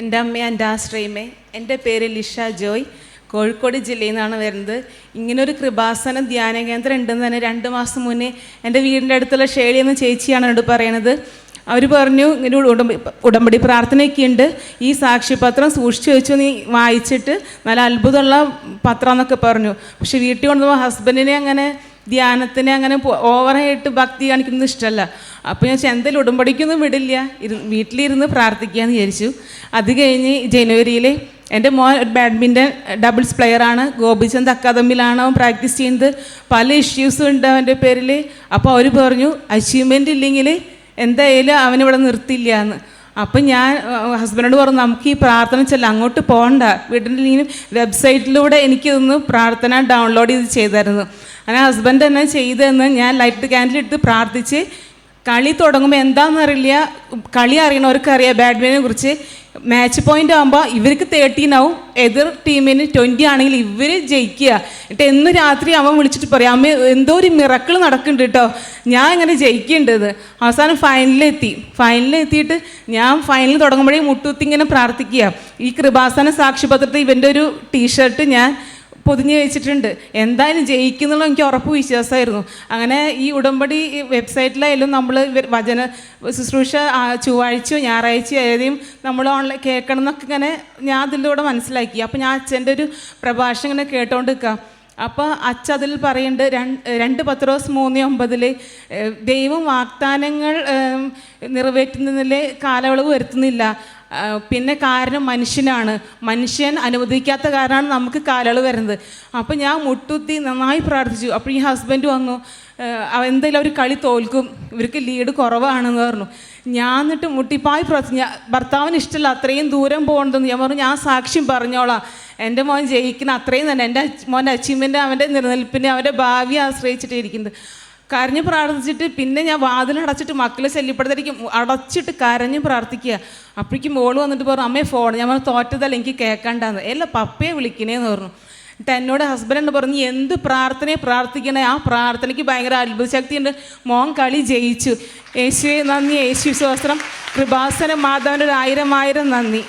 എന്റെ അമ്മ എന്റെ ആശ്രയമേ എന്റെ പേര് ലിഷ ജോയ്. കോഴിക്കോട് ജില്ലയിൽ നിന്നാണ് വരുന്നത്. ഇങ്ങനൊരു കൃപാസന ധ്യാന കേന്ദ്രം ഉണ്ടെന്ന് തന്നെ രണ്ട് മാസം മുന്നേ എന്റെ വീടിന്റെ അടുത്തുള്ള ഷേളി എന്ന ചേച്ചിയാണ് എന്നോട് പറയണത്. അവർ പറഞ്ഞു ഇങ്ങനെ ഉടമ്പടി ഉടമ്പടി പ്രാർത്ഥനയൊക്കെ ഉണ്ട്. ഈ സാക്ഷിപത്രം സൂക്ഷിച്ചു വെച്ചു നീ വായിച്ചിട്ട് നല്ല അത്ഭുതമുള്ള പത്രം എന്നൊക്കെ പറഞ്ഞു. പക്ഷെ വീട്ടിൽ കൊണ്ടുപോകുമ്പോൾ ഹസ്ബൻഡിനെ അങ്ങനെ ധ്യാനത്തിന് അങ്ങനെ ഓവറായിട്ട് ഭക്തി കാണിക്കുന്നത് ഇഷ്ടമല്ല അപ്പോൾ ഞാൻ ചെന്തൽ ഉടമ്പടിക്കൊന്നും വിടില്ല. ഇരു വീട്ടിലിരുന്ന് പ്രാർത്ഥിക്കാമെന്ന് വിചാരിച്ചു. അത് കഴിഞ്ഞ് ജനുവരിയിൽ എന്റെ മോൻ ഒരു ബാഡ്മിന്റൺ ഡബിൾസ് പ്ലെയറാണ് ഗോപിചന്ദ് അക്കാദമിയിലാണ് അവൻ പ്രാക്ടീസ് ചെയ്യുന്നത്. പല ഇഷ്യൂസും ഉണ്ട് അവന്റെ പേരിൽ അപ്പോൾ അവർ പറഞ്ഞു അച്ചീവ്മെന്റ് ഇല്ലെങ്കിൽ എന്തായാലും അവനിവിടെ നിർത്തില്ല എന്ന്. അപ്പം ഞാൻ ഹസ്ബൻഡോട് പറഞ്ഞു നമുക്ക് ഈ പ്രാർത്ഥന ചെല്ലാം അങ്ങോട്ട് പോകണ്ട വീട്ടിന്റെ ഇങ്ങനെ വെബ്സൈറ്റിലൂടെ എനിക്കിതൊന്ന് പ്രാർത്ഥന ഡൗൺലോഡ് ചെയ്ത് ചെയ്തായിരുന്നു. അങ്ങനെ ഹസ്ബൻഡ് തന്നെ ചെയ്തതെന്ന് ഞാൻ ലൈറ്റ് ക്യാൻഡിൽ എടുത്ത് പ്രാർത്ഥിച്ച് കളി തുടങ്ങുമ്പോൾ എന്താണെന്ന് അറിയില്ല കളി അറിയണവർക്ക് അറിയാം ബാഡ്മിന്റനെ കുറിച്ച്. മാച്ച് പോയിന്റ് ആകുമ്പോൾ ഇവർക്ക് തേർട്ടീൻ ആവും. എതിർ ടീമിന് ട്വന്റി ആണെങ്കിൽ ഇവർ ജയിക്കുക. എന്നിട്ട് എന്ന് രാത്രി അവൻ വിളിച്ചിട്ട് പറയാം അമ്മ എന്തോ ഒരു മിറക്കിൾ നടക്കുന്നുണ്ട് കേട്ടോ ഞാൻ ഇങ്ങനെ ജയിക്കേണ്ടത് അവസാനം ഫൈനലിലെത്തി ഫൈനലിലെത്തിയിട്ട് ഞാൻ ഫൈനൽ തുടങ്ങുമ്പോഴേ മുട്ടുത്തി ഇങ്ങനെ പ്രാർത്ഥിക്കുക. ഈ കൃപാസന സാക്ഷ്യപത്രത്തിൽ ഇവന്റെ ഒരു ടീഷർട്ട് ഞാൻ പൊതിഞ്ഞ് വെച്ചിട്ടുണ്ട്. എന്തായാലും ജയിക്കുന്നുള്ള എനിക്ക് ഉറപ്പ് വിശ്വാസമായിരുന്നു. അങ്ങനെ ഈ ഉടമ്പടി വെബ്സൈറ്റിലായാലും നമ്മൾ വചന ശുശ്രൂഷ ചൊവ്വാഴ്ചയോ ഞായറാഴ്ചയോ ഏതെങ്കിലും നമ്മൾ ഓൺലൈൻ കേൾക്കണം എന്നൊക്കെ ഇങ്ങനെ ഞാൻ അതിലൂടെ മനസ്സിലാക്കി. അപ്പോൾ ഞാൻ അച്ഛന്റെ ഒരു പ്രഭാഷണം ഇങ്ങനെ കേട്ടോണ്ട് നിൽക്കാം അപ്പോൾ അച്ഛ അതിൽ പറയുന്നുണ്ട് രണ്ട് രണ്ട് പത്രോസ് മൂന്ന് ഒമ്പതിൽ ദൈവം വാഗ്ദാനങ്ങൾ നിറവേറ്റുന്നതിലെ കാലയളവ് വരുത്തുന്നില്ല. പിന്നെ കാരണം മനുഷ്യനാണ്. മനുഷ്യൻ അനുവദിക്കാത്ത കാരണമാണ് നമുക്ക് കാലയളവ് വരുന്നത്. അപ്പോൾ ഞാൻ മുട്ടുത്തി നന്നായി പ്രാർത്ഥിച്ചു. അപ്പോൾ ഈ ഹസ്ബൻഡ് വന്നു. എന്തെങ്കിലും അവർ കളി തോൽക്കും. ഇവർക്ക് ലീഡ് കുറവാണെന്ന് പറഞ്ഞു. ഞാൻ എന്നിട്ട് മുട്ടിപ്പായി പ്രാർത്ഥിച്ചു. ഞാൻ ഭർത്താവിന് ഇഷ്ടമല്ല. അത്രയും ദൂരം പോകണമെന്ന് ഞാൻ പറഞ്ഞു. ഞാൻ സാക്ഷ്യം പറഞ്ഞോളാം. എന്റെ മോൻ ജയിക്കുന്ന അത്രയും തന്നെ. എന്റെ മോന്റെ അച്ചീവ്മെന്റ് അവന്റെ നിലനിൽപ്പിനെ അവന്റെ ഭാവി ആശ്രയിച്ചിട്ട് ഇരിക്കുന്നത്. കരഞ്ഞ് പ്രാർത്ഥിച്ചിട്ട് പിന്നെ ഞാൻ വാതിലടച്ചിട്ട് മക്കളെ ശല്യപ്പെടുത്തായിരിക്കും അടച്ചിട്ട് കരഞ്ഞ് പ്രാർത്ഥിക്കുക. അപ്പോഴേക്കും മോൾ വന്നിട്ട് പറഞ്ഞു അമ്മേ ഫോൺ ഞാൻ പറഞ്ഞു തോറ്റതല്ല എനിക്ക് കേൾക്കണ്ടെന്ന്. എല്ലാം പപ്പയെ വിളിക്കണേന്ന് പറഞ്ഞു. എന്നിട്ട് എന്നോട് ഹസ്ബൻഡ് പറഞ്ഞു എന്ത് പ്രാർത്ഥനയെ പ്രാർത്ഥിക്കണേ? ആ പ്രാർത്ഥനയ്ക്ക് ഭയങ്കര അത്ഭുത ശക്തിയുണ്ട് മോൻ കളി ജയിച്ചു. യേശുവെ നന്ദി. യേശു വിശ്വാസം. കൃപാസന മാതാവിന്റെ ഒരു ആയിരം ആയിരം നന്ദി.